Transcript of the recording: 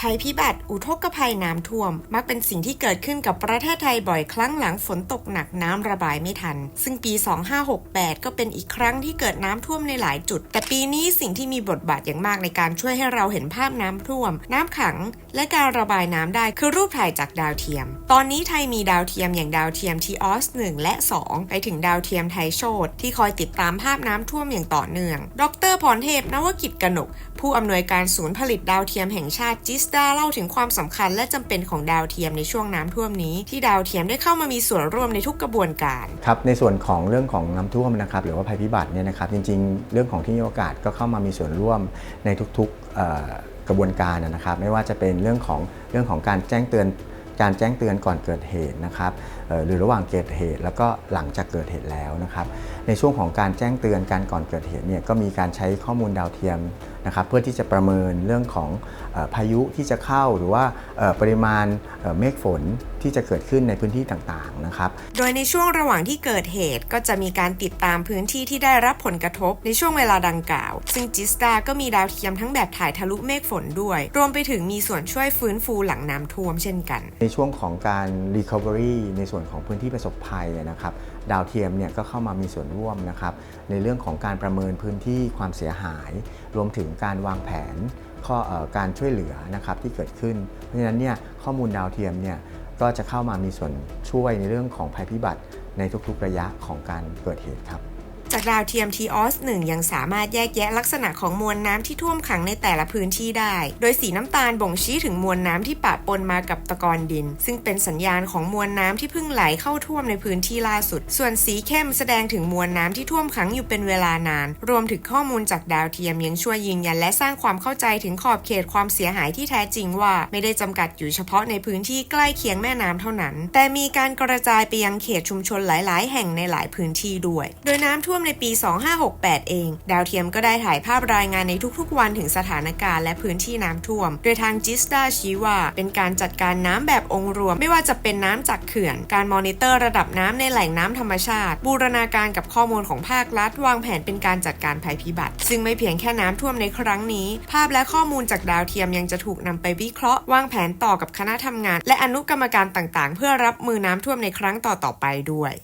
ภัยพิบัติอุทกภัยน้ำท่วม มักเป็นสิ่งที่เกิดขึ้นกับประเทศไทยบ่อยครั้งหลังฝนตกหนักน้ำระบายไม่ทัน ซึ่งปี 2568 ก็เป็นอีกครั้งที่เกิดน้ำท่วมในหลายจุด แต่ปีนี้สิ่งที่มีบทบาทอย่างมากในการช่วยให้เราเห็นภาพน้ำท่วม น้ำขัง และการระบายน้ำได้คือรูปถ่ายจากดาวเทียม ตอนนี้ไทยมีดาวเทียมอย่างดาวเทียมทีออส1และ 2 ไปถึงดาวเทียมไทยโชตที่คอยติดตามภาพน้ำท่วมอย่างต่อเนื่อง ดรพรเทพนวกิจกนก ผู้อำนวยการศูนย์ผลิตดาวเทียมแห่งชาติจิสดาเล่าถึงความสำคัญและจำเป็นของดาวเทียมในช่วงน้ำท่วมนี้ ที่ดาวเทียมได้เข้ามามีส่วนร่วมในทุกกระบวนการครับในส่วนของเรื่องของน้ำท่วมนะครับหรือว่าภัยพิบัติเนี่ยนะครับจริง ๆ เรื่องของที่มีโอกาสก็เข้ามามีส่วนร่วมในทุกๆกระบวนการนะครับ ไม่ว่าจะเป็นเรื่องของเรื่องของการแจ้งเตือนการแจ้งเตือนก่อนเกิดเหตุนะครับหรือระหว่างเกิดเหตุ แล้วก็หลังจากเกิดเหตุแล้วนะครับ ในช่วงของการแจ้งเตือนการก่อนเกิดเหตุเนี่ยก็มีการใช้ข้อมูลดาวเทียม นะครับเพื่อที่จะประเมินเรื่องของเออพายุที่จะเข้าหรือว่าเอ่อปริมาณเอ่อเมฆฝนที่จะเกิดขึ้นในพื้นที่ต่างๆนะครับโดยในช่วงระหว่างที่เกิดเหตุก็จะมีการติดตามพื้นที่ที่ได้รับผลกระทบในช่วงเวลาดังกล่าว ซึ่งจิสตาก็มีดาวเทียมทั้งแบบถ่ายทะลุเมฆฝนด้วย รวมไปถึงมีส่วนช่วยฟื้นฟูหลังน้ำท่วมเช่นกัน ในช่วงของการ Recovery ในส่วนของพื้นที่ประสบภัยนะครับ ดาวเทียมเนี่ยก็เข้ามามีส่วนร่วมนะครับในเรื่องของการประเมินพื้นที่ความเสียหาย รวมถึงการวางแผนข้อออการช่วยเหลือนะครับที่เกิดขึ้น เพราะฉะนั้นเนี่ยข้อมูลดาวเทียมเนี่ยก็จะเข้ามามีส่วนช่วยในเรื่องของภัยพิบัติในทุกๆระยะของการเกิดเหตุครับ จากดาวเทียม TOS 1 ยังสามารถแยกแยะลักษณะของมวลน้ำที่ท่วมขังในแต่ละพื้นที่ได้ โดยสีน้ำตาลบ่งชี้ถึงมวลน้ำที่ปะปนมากับตะกอนดิน ซึ่งเป็นสัญญาณของมวลน้ำที่เพิ่งไหลเข้าท่วมในพื้นที่ล่าสุด ส่วนสีเข้มแสดงถึงมวลน้ำที่ท่วมขังอยู่เป็นเวลานาน รวมถึงข้อมูลจากดาวเทียมยังช่วยยืนยันและสร้างความเข้าใจถึงขอบเขตความเสียหายที่แท้จริงว่า ไม่ได้จำกัดอยู่เฉพาะในพื้นที่ใกล้เคียงแม่น้ำเท่านั้น แต่มีการกระจายไปยังเขตชุมชนหลาย ๆ แห่งในหลายพื้นที่ด้วย โดยน้ำท่วมในปี 2568 เอง ดาวเทียมก็ได้ถ่ายภาพรายงานในทุกๆ วันถึงสถานการณ์และพื้นที่น้ำท่วม โดยทางจิสดาชี้ว่า เป็นการจัดการน้ำแบบองค์รวม ไม่ว่าจะเป็นน้ำจากเขื่อน การมอนิเตอร์ระดับน้ำในแหล่งน้ำธรรมชาติ บูรณาการกับข้อมูลของภาครัฐ วางแผนเป็นการจัดการภัยพิบัติ ซึ่งไม่เพียงแค่น้ำท่วมในครั้งนี้ ภาพและข้อมูลจากดาวเทียมยังจะถูกนำไปวิเคราะห์ วางแผนต่อกับคณะทำงาน และอนุกรรมการต่างๆ เพื่อรับมือน้ำท่วมในครั้งต่อๆไปด้วย